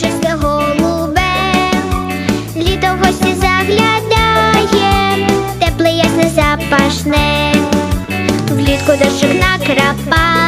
чисте голубе, літо в гості заглядає, тепле ясне запашне, влітку дощик накрапає,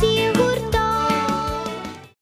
see you.